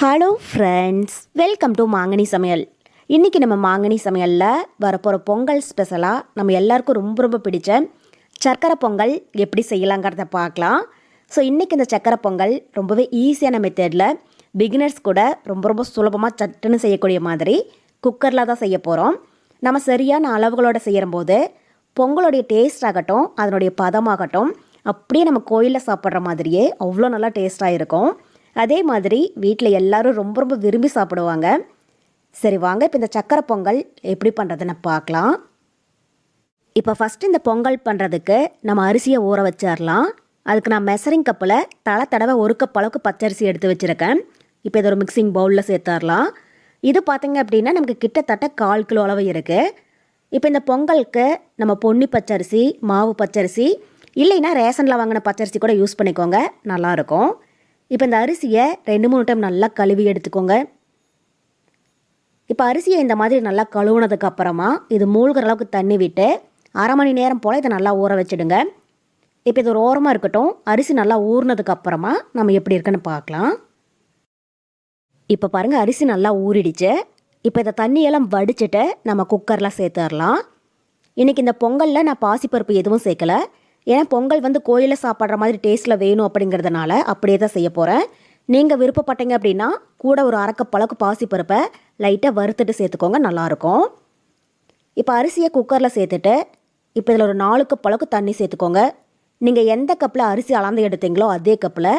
Hello friends welcome to மாங்கனி சமையல் இன்றைக்கி நம்ம மாங்கனி சமையலில் வரப்போகிற பொங்கல் ஸ்பெஷலாக நம்ம எல்லாருக்கும் ரொம்ப ரொம்ப பிடிச்ச சர்க்கரை பொங்கல் எப்படி செய்யலாங்கிறத பார்க்கலாம். ஸோ இன்றைக்கி இந்த சர்க்கரை பொங்கல் ரொம்பவே ஈஸியான மெத்தடில் பிகினர்ஸ் கூட ரொம்ப ரொம்ப சுலபமாக சட்டுன்னு செய்யக்கூடிய மாதிரி குக்கரில் தான் செய்ய போகிறோம் நம்ம சரியான அளவுகளோடு செய்யும்போது பொங்கலுடைய டேஸ்ட் ஆகட்டும் அதனுடைய பதமாகட்டும் அப்படியே நம்ம கோயிலில் சாப்பிட்ற மாதிரியே அவ்வளோ நல்லா டேஸ்ட்டாக இருக்கும். அதே மாதிரி வீட்டில் எல்லாரும் ரொம்ப ரொம்ப விரும்பி சாப்பிடுவாங்க. சரி வாங்க. இப்போ இந்த சக்கரை பொங்கல் எப்படி பண்ணுறதுன்னு பார்க்கலாம். இப்போ ஃபஸ்ட்டு இந்த பொங்கல் பண்ணுறதுக்கு நம்ம அரிசியை ஊற வச்சிடலாம் அதுக்கு நான் மெசரிங் கப்பில் தலை தடவை ஒரு கப் அளவுக்கு பச்சரிசி எடுத்து வச்சுருக்கேன். இப்போ இதை ஒரு மிக்சிங் பவுலில் சேர்த்துடலாம் இது பார்த்திங்க அப்படின்னா நமக்கு கிட்டத்தட்ட கால் கிலோ அளவு இருக்குது இப்போ இந்த பொங்கலுக்கு நம்ம பொன்னி பச்சரிசி மாவு பச்சரிசி இல்லைன்னா ரேஷனில் வாங்கின பச்சரிசி கூட யூஸ் பண்ணிக்கோங்க. நல்லாயிருக்கும் இப்போ இந்த அரிசியை ரெண்டு மூணு டைம் நல்லா கழுவி எடுத்துக்கோங்க. இப்போ அரிசியை இந்த மாதிரி நல்லா கழுவுனதுக்கு அப்புறமா இது மூழ்கிற அளவுக்கு தண்ணி விட்டு அரை மணி நேரம் போல் இதை நல்லா ஊற வச்சுடுங்க. இப்போ இது ஒரு ஓரமாக இருக்கட்டும். அரிசி நல்லா ஊறினதுக்கு அப்புறமா நம்ம எப்படி இருக்குன்னு பார்க்கலாம். இப்போ பாருங்கள் அரிசி நல்லா ஊறிடுச்சு. இப்போ இதை தண்ணியெல்லாம் வடிச்சிட்டு நம்ம குக்கரில் சேர்த்துடலாம். இன்றைக்கி இந்த பொங்கலில் நான் பாசிப்பருப்பு எதுவும் சேர்க்கல. ஏன்னா பொங்கல் வந்து கோயிலில் சாப்பிட்ற மாதிரி டேஸ்ட்டில் வேணும் அப்படிங்கிறதுனால அப்படியே தான் செய்ய போகிறேன் நீங்கள் விருப்பப்பட்டீங்க அப்படின்னா கூட ஒரு அரைக்கப் பழக்கு பாசிப்பருப்பை லைட்டாக வறுத்துட்டு சேர்த்துக்கோங்க நல்லாயிருக்கும் இப்போ அரிசியை குக்கரில் சேர்த்துட்டு இப்போ இதில் ஒரு நாலு கப் அளவுக்கு தண்ணி சேர்த்துக்கோங்க. நீங்கள் எந்த கப்பில் அரிசி அளந்து எடுத்தீங்களோ அதே கப்பில்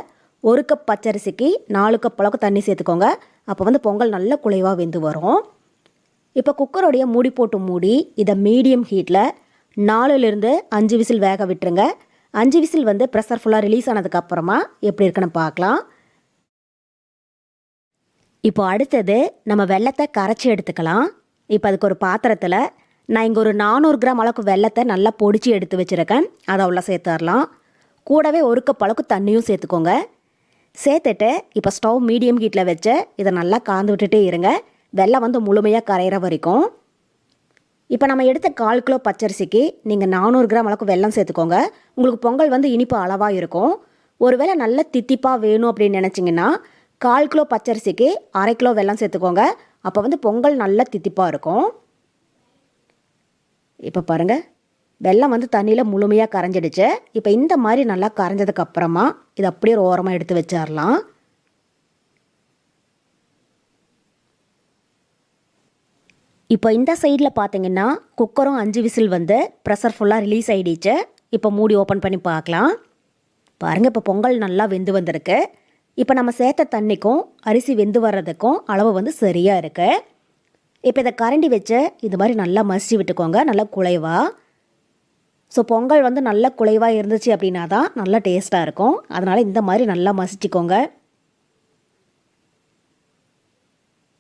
ஒரு கப் பச்சரிசிக்கு நாலு கப் அளவுக்கு தண்ணி சேர்த்துக்கோங்க. அப்போ வந்து பொங்கல் நல்ல குலைவாக வெந்து வரும். இப்போ குக்கருடைய மூடி போட்டு மூடி இதை மீடியம் ஹீட்டில் நாலுலேருந்து அஞ்சு விசில் வேக விட்டுருங்க. அஞ்சு விசில் வந்து ப்ரெஷர் ஃபுல்லாக ரிலீஸ் ஆனதுக்கப்புறமா எப்படி இருக்குன்னு பார்க்கலாம். இப்போ அடுத்தது நம்ம வெள்ளத்தை கரைச்சி எடுத்துக்கலாம். இப்போ அதுக்கு ஒரு பாத்திரத்தில் நான் இங்கே ஒரு நானூறு கிராம் அளவுக்கு வெள்ளத்தை நல்லா பொடிச்சு எடுத்து வச்சுருக்கேன். அதை உள்ள சேர்த்துடலாம். கூடவே ஒரு கப் அளவுக்கு தண்ணியும் சேர்த்துக்கோங்க. சேர்த்துட்டு இப்போ ஸ்டவ் மீடியம் ஹீட்டில் வச்சு இதை நல்லா கலந்து விட்டுட்டே இருங்க. வெள்ளம் வந்து முழுமையாக கரையிற வரைக்கும். இப்போ நம்ம எடுத்த கால் கிலோ பச்சரிசிக்கு நீங்கள் நானூறு கிராம் அளவுக்கு வெல்லம் சேர்த்துக்கோங்க. உங்களுக்கு பொங்கல் வந்து இனிப்பு அளவாக இருக்கும். ஒருவேளை நல்ல தித்திப்பாக வேணும் அப்படின்னு நினச்சிங்கன்னா கால் கிலோ பச்சரிசிக்கு அரை கிலோ வெல்லம் சேர்த்துக்கோங்க. அப்போ வந்து பொங்கல் நல்ல தித்திப்பாக இருக்கும். இப்போ பாருங்கள் வெல்லம் வந்து தண்ணியில் முழுமையாக கரைஞ்சிடுச்சு. இப்போ இந்த மாதிரி நல்லா கரைஞ்சதுக்கப்புறமா இதை அப்படியே ஒரு ஓரமாக எடுத்து வச்சிடலாம் இப்போ இந்த சைடில் பார்த்தீங்கன்னா குக்கரும் அஞ்சு விசில் வந்து ப்ரெஷர் ஃபுல்லாக ரிலீஸ் ஆகிடுச்சு இப்போ மூடி ஓப்பன் பண்ணி பார்க்கலாம். பாருங்கள் இப்போ பொங்கல் நல்லா வெந்து வந்திருக்கு. இப்போ நம்ம சேர்த்த தண்ணிக்கும் அரிசி வெந்து வர்றதுக்கும் அளவு வந்து சரியாக இருக்குது இப்போ இதை கரண்டி வச்சு இது மாதிரி நல்லா மசிச்சு விட்டுக்கோங்க நல்லா குலைவாக ஸோ பொங்கல் வந்து நல்ல குலைவாக இருந்துச்சு அப்படின்னா தான் நல்லா டேஸ்ட்டாக இருக்கும். அதனால் இந்த மாதிரி நல்லா மசிச்சுக்கோங்க.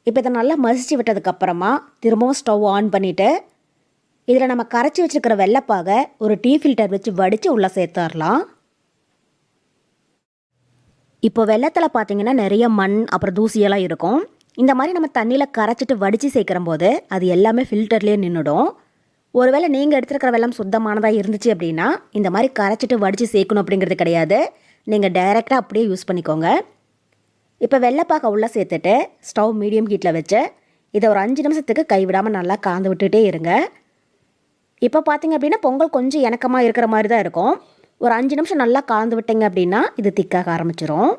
இப்போ இதை நல்லா மசிச்சு விட்டதுக்கப்புறமா திரும்பவும் ஸ்டவ் ஆன் பண்ணிவிட்டு இதில் நம்ம கரைச்சி வச்சுருக்கிற வெள்ளைப்பாக ஒரு டீ ஃபில்டர் வச்சு வடித்து உள்ளே சேர்த்துடலாம். இப்போ வெள்ளத்தில் பார்த்தீங்கன்னா நிறைய மண் அப்புறம் தூசியெல்லாம் இருக்கும். இந்த மாதிரி நம்ம தண்ணியில் கரைச்சிட்டு வடித்து சேர்க்குற போது அது எல்லாமே ஃபில்டர்லேயே நின்றுடும். ஒருவேளை நீங்கள் எடுத்துருக்கிற வெள்ளம் சுத்தமானதாக இருந்துச்சு அப்படின்னா இந்த மாதிரி கரைச்சிட்டு வடித்து சேர்க்கணும் அப்படிங்கிறது கிடையாது. நீங்கள் டைரெக்டாக அப்படியே யூஸ் பண்ணிக்கோங்க. இப்போ வெள்ளைப்பாக்கை உள்ளே சேர்த்துட்டு ஸ்டவ் மீடியம் ஹீட்டில் வச்சு இதை ஒரு அஞ்சு நிமிஷத்துக்கு கைவிடாமல் நல்லா காந்து விட்டுட்டே இருங்க. இப்போ பார்த்தீங்க அப்படின்னா பொங்கல் கொஞ்சம் இணக்கமாக இருக்கிற மாதிரி தான் இருக்கும். ஒரு அஞ்சு நிமிஷம் நல்லா கலந்து விட்டீங்க அப்படின்னா இது திக்காக ஆரம்பிச்சிரும்.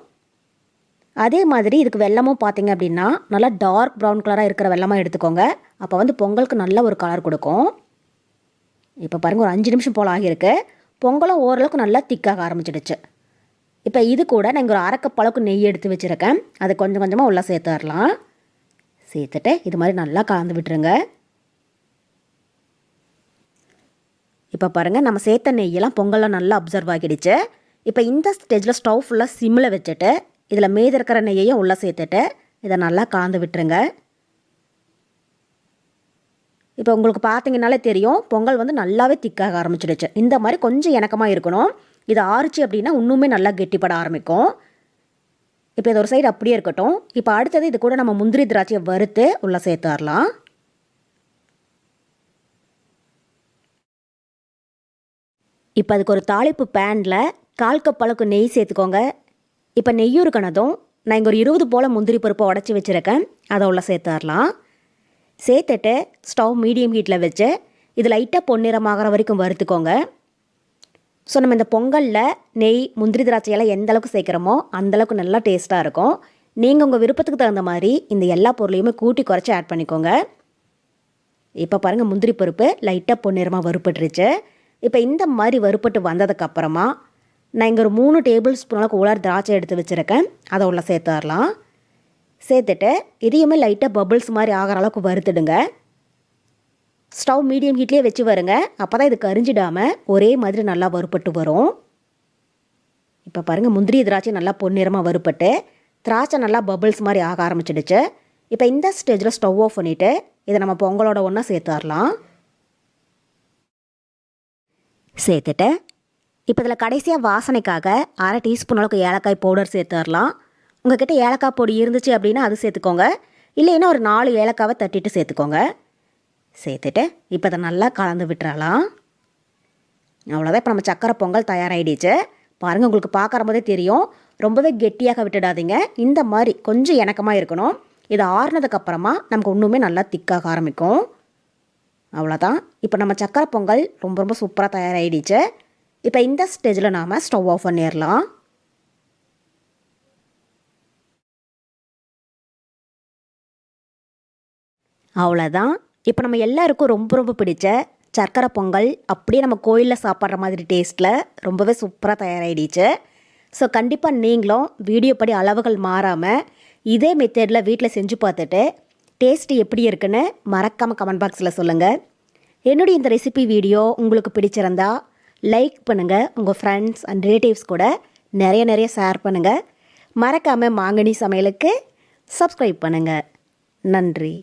அதே மாதிரி இதுக்கு வெள்ளமும் பார்த்தீங்க அப்படின்னா நல்லா டார்க் ப்ரௌன் கலராக இருக்கிற வெள்ளமாக எடுத்துக்கோங்க. அப்போ வந்து பொங்கலுக்கு நல்ல ஒரு கலர் கொடுக்கும். இப்போ பாருங்கள் ஒரு அஞ்சு நிமிஷம் போல் ஆகியிருக்கு. பொங்கலும் ஓரளவுக்கு நல்லா திக்காக ஆரம்பிச்சிடுச்சு. இப்போ இது கூட நான் இங்கே ஒரு அரைக்கப்பளவுக்கு நெய் எடுத்து வச்சுருக்கேன். அதை கொஞ்சம் கொஞ்சமாக உள்ளே சேர்த்துடலாம். சேர்த்துட்டு இது மாதிரி நல்லா கலந்து விட்டுருங்க. இப்போ பாருங்கள் நம்ம சேர்த்த நெய்யெல்லாம் பொங்கலில் நல்லா அப்சர்வ் ஆகிடுச்சு. இப்போ இந்த ஸ்டேஜில் ஸ்டவ் ஃபுல்லாக சிம்மில் வச்சுட்டு இதில் மீதி இருக்கிற நெய்யையும் உள்ளே சேர்த்துட்டு இதை நல்லா கலந்து விட்டுருங்க. இப்போ உங்களுக்கு பார்த்தீங்கனாலே தெரியும் பொங்கல் வந்து நல்லாவே திக்காக ஆரம்பிச்சிடுச்சு. இந்த மாதிரி கொஞ்சம் இணக்கமாக இருக்கணும். இது ஆறுச்சு அப்படின்னா இன்னுமே நல்லா கெட்டிப்பட ஆரம்பிக்கும். இப்போ இது ஒரு சைடு அப்படியே இருக்கட்டும். இப்போ அடுத்தது இது கூட நம்ம முந்திரி திராட்சையை வறுத்து உள்ளே சேர்த்துடலாம் இப்போ அதுக்கு ஒரு தாளிப்பு பேனில் கால் கப் அளவுக்கு நெய் சேர்த்துக்கோங்க. இப்போ நெய்யும் இருக்கணதும் நான் இங்கே ஒரு இருபது போல் முந்திரி பருப்பை உடச்சி வச்சுருக்கேன். அதை உள்ளே சேர்த்துடலாம் சேர்த்துட்டு ஸ்டவ் மீடியம் ஹீட்டில் வச்சு இது லைட்டாக பொன்னிறமாகற வரைக்கும் வறுத்துக்கோங்க. ஸோ நம்ம இந்த பொங்கலில் நெய் முந்திரி திராட்சையெல்லாம் எந்த அளவுக்கு சேர்க்குறோமோ அந்தளவுக்கு நல்லா டேஸ்ட்டாக இருக்கும். நீங்கள் உங்கள் விருப்பத்துக்கு தகுந்த மாதிரி இந்த எல்லா பொருளையுமே கூட்டி குறைச்சி ஆட் பண்ணிக்கோங்க. இப்போ பாருங்கள் முந்திரி பருப்பு லைட்டாக பொன்னிறமாக வறுப்பட்டுருச்சு இப்போ இந்த மாதிரி வறுப்பட்டு வந்ததுக்கப்புறமா நான் இங்கே ஒரு மூணு டேபிள் ஸ்பூன் அளவுக்கு உலர் திராட்சை எடுத்து வச்சுருக்கேன். அதை உள்ள சேர்த்துடலாம் சேர்த்துட்டு இதையுமே லைட்டாக பபுள்ஸ் மாதிரி ஆகிற அளவுக்கு வறுத்துடுங்க. ஸ்டவ் மீடியம் ஹீட்லேயே வச்சு வருங்க அப்போ தான் இது கரிஞ்சிடாமல் ஒரே மாதிரி நல்லா வறுப்பட்டு வரும். இப்போ பாருங்கள் முந்திரி திராட்சை நல்லா பொன்னிறமாக வறுப்பட்டு திராட்சை நல்லா பபிள்ஸ் மாதிரி ஆக ஆரம்பிச்சிடுச்சு. இப்போ இந்த ஸ்டேஜில் ஸ்டவ் ஆஃப் பண்ணிவிட்டு இதை நம்ம பொங்கலோட ஒன்றா சேர்த்துடலாம். சேர்த்துட்டு இப்போ இதில் கடைசியாக வாசனைக்காக அரை டீஸ்பூன் அளவுக்கு ஏலக்காய் பவுடர் சேர்த்துடலாம். கிட்டே ஏலக்காய் பொடி இருந்துச்சு அப்படின்னா அது சேர்த்துக்கோங்க. இல்லைன்னா ஒரு நாலு ஏலக்காவை தட்டிட்டு சேர்த்துக்கோங்க. சேர்த்துட்டு இப்போ இதை நல்லா கலந்து விட்டுறலாம். அவ்வளோதான் இப்போ நம்ம சக்கரை பொங்கல் தயாராகிடுச்சு பாருங்கள் உங்களுக்கு பார்க்குற போதே தெரியும். ரொம்பவே கெட்டியாக விட்டுடாதீங்க. இந்த மாதிரி கொஞ்சம் இணக்கமாக இருக்கணும். இது ஆறுனதுக்கப்புறமா நமக்கு இன்னுமே நல்லா திக்காக ஆரம்பிக்கும். அவ்வளோதான் இப்போ நம்ம சக்கரை பொங்கல் ரொம்ப ரொம்ப சூப்பராக தயாராகிடுச்சு இப்போ இந்த ஸ்டேஜில் நாம் ஸ்டவ் ஆஃப் பண்ணிடலாம் அவ்வளோதான் இப்போ நம்ம எல்லாருக்கும் ரொம்ப ரொம்ப பிடிச்ச சர்க்கரை பொங்கல் அப்படியே நம்ம கோயிலில் சாப்பிட்ற மாதிரி டேஸ்ட்டில் ரொம்பவே சூப்பராக தயாராகிடுச்சு ஸோ கண்டிப்பாக நீங்களும் வீடியோ படி அளவுகள் மாறாமல் இதே மெத்தேடில் வீட்டில் செஞ்சு பார்த்துட்டு டேஸ்ட்டு எப்படி இருக்குன்னு மறக்காமல் கமெண்ட் பாக்ஸில் சொல்லுங்கள் என்னுடைய இந்த ரெசிபி வீடியோ உங்களுக்கு பிடிச்சிருந்தா லைக் பண்ணுங்கள் உங்கள் ஃப்ரெண்ட்ஸ் அண்ட் ரிலேட்டிவ்ஸ் கூட நிறைய நிறைய ஷேர் பண்ணுங்கள் மறக்காமல் மாங்கனி சமையலுக்கு சப்ஸ்கிரைப் பண்ணுங்கள் நன்றி.